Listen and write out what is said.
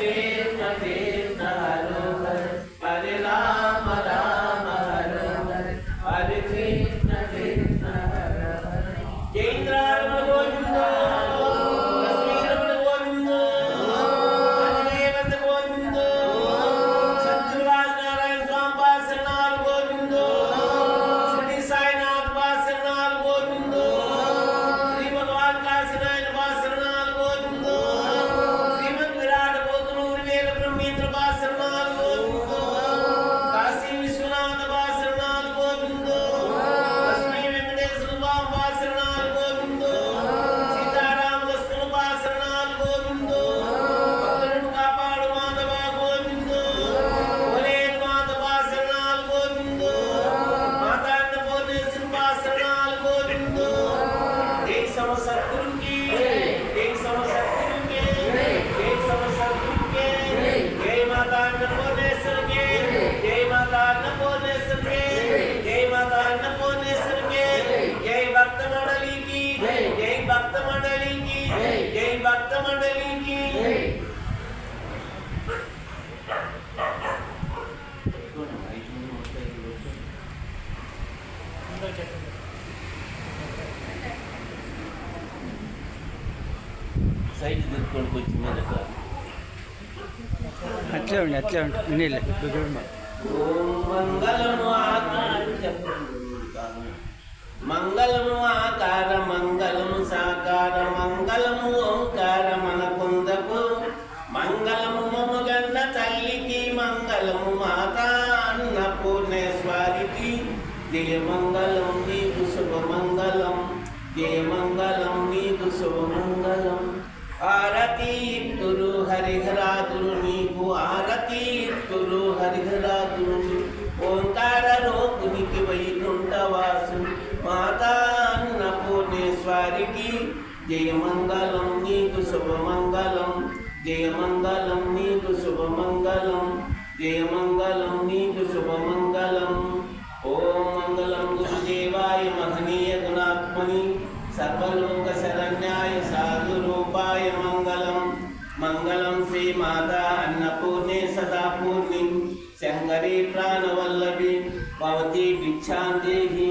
Amen. కొంచెం మీద అట్లే ఉండి అట్లే ఉండి నీళ్ళు ఓం మంగళము ఆకార మంగళము ఆకార మంగళము సాకార మంగళము ఓంకార మనకుందకు. మంగళము మముగన్న తల్లికి మంగళము మాతా అన్నపూర్ణేశ్వరికి జయ మంగళం నీకు శుభమంగళం జయ మంగళం నీకు శుభమంగళం. ఆరతి ఇత్తురు హరిహరాదులు నీకు ఆరతి ఇత్తురు హరిహరాదులు. ఓంకార రోగునికి వైకుంఠవాసు మాతా అన్నపూర్ణేశ్వరికి జయమంగళం నీకు శుభమంగళం జయమంగళం నీకు శుభమంగళం జయమంగళం నీకు శుభమంగళం. ఓం మంగళం గురుదేవాయ మహనీయ గుణాత్మని సర్వలోక శరణ్యాయ సాధు రూపాయ మంగళం మంగళం శ్రీ మాతా అన్నపూర్ణే సదా పూర్ణి శంకరీ ప్రాణవల్లభి భవతి భిక్షాందేహి భవతి భిక్షాందేహి